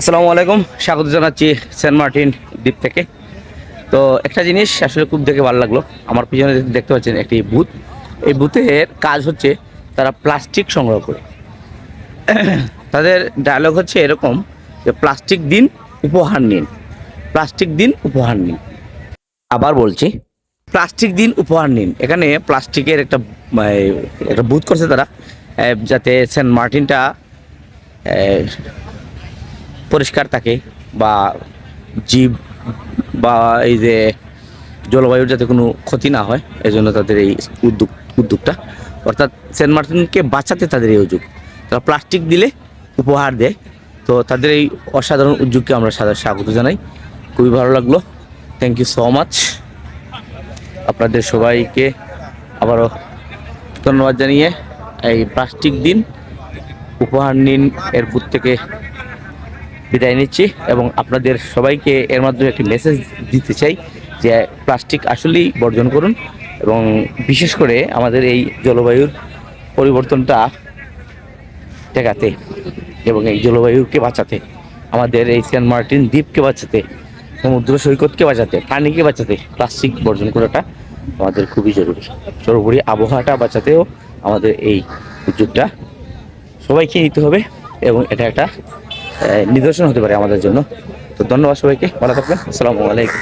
আসসালামু আলাইকুম, স্বাগত জানাচ্ছি সেন্ট মার্টিন দ্বীপ থেকে। তো একটা জিনিস আসলে খুব দেখে ভালো লাগল, আমার পিছনে দেখতে পাচ্ছেন একটি বুথ। এই বুথের কাজ হচ্ছে তারা প্লাস্টিক সংগ্রহ করে। তাদের ডায়লগ হচ্ছে এরকম যে প্লাস্টিক দিন, উপহার নিন। প্লাস্টিক দিন, উপহার নিন। আবার বলছি, প্লাস্টিক দিন, উপহার নিন। এখানে প্লাস্টিকের একটা একটা বুথ করছে তারা যাতে সেন্ট মার্টিনটা পরিষ্কার থাকে বা জীব বা এই যে জলবায়ুর যাতে কোনো ক্ষতি না হয় এই জন্য তাদের এই উদ্যোগ, উদ্যোগটা। অর্থাৎ সেন্ট মার্টিনকে বাঁচাতে তাদের এই উদ্যোগ। তারা প্লাস্টিক দিলে উপহার দেয়। তো তাদের এই অসাধারণ উদ্যোগকে আমরা স্বাগত জানাই। খুবই ভালো লাগল। থ্যাংক ইউ সো মাচ আপনাদের সবাইকে আবারও ধন্যবাদ জানিয়ে এই প্লাস্টিক দিন, উপহার নিন এর থেকে বিদায় নিচ্ছি এবং আপনাদের সবাইকে এর মাধ্যমে একটি মেসেজ দিতে চাই যে প্লাস্টিক আসলেই বর্জন করুন এবং বিশেষ করে আমাদের এই জলবায়ুর পরিবর্তনটা ঠেকাতে এবং এই জলবায়ুকে বাঁচাতে, আমাদের এই সেন্ট মার্টিন দ্বীপকে বাঁচাতে, সমুদ্র সৈকতকে বাঁচাতে, পানিকে বাঁচাতে প্লাস্টিক বর্জন করাটা আমাদের খুবই জরুরি। সর্বোপরি আবহাওয়াটা বাঁচাতেও আমাদের এই উদ্যোগটা সবাইকে নিতে হবে এবং এটা একটা নিদর্শন হতে পারে আমাদের জন্য। তো ধন্যবাদ সবাইকে। ভালো থাকবেন। আসসালামু আলাইকুম।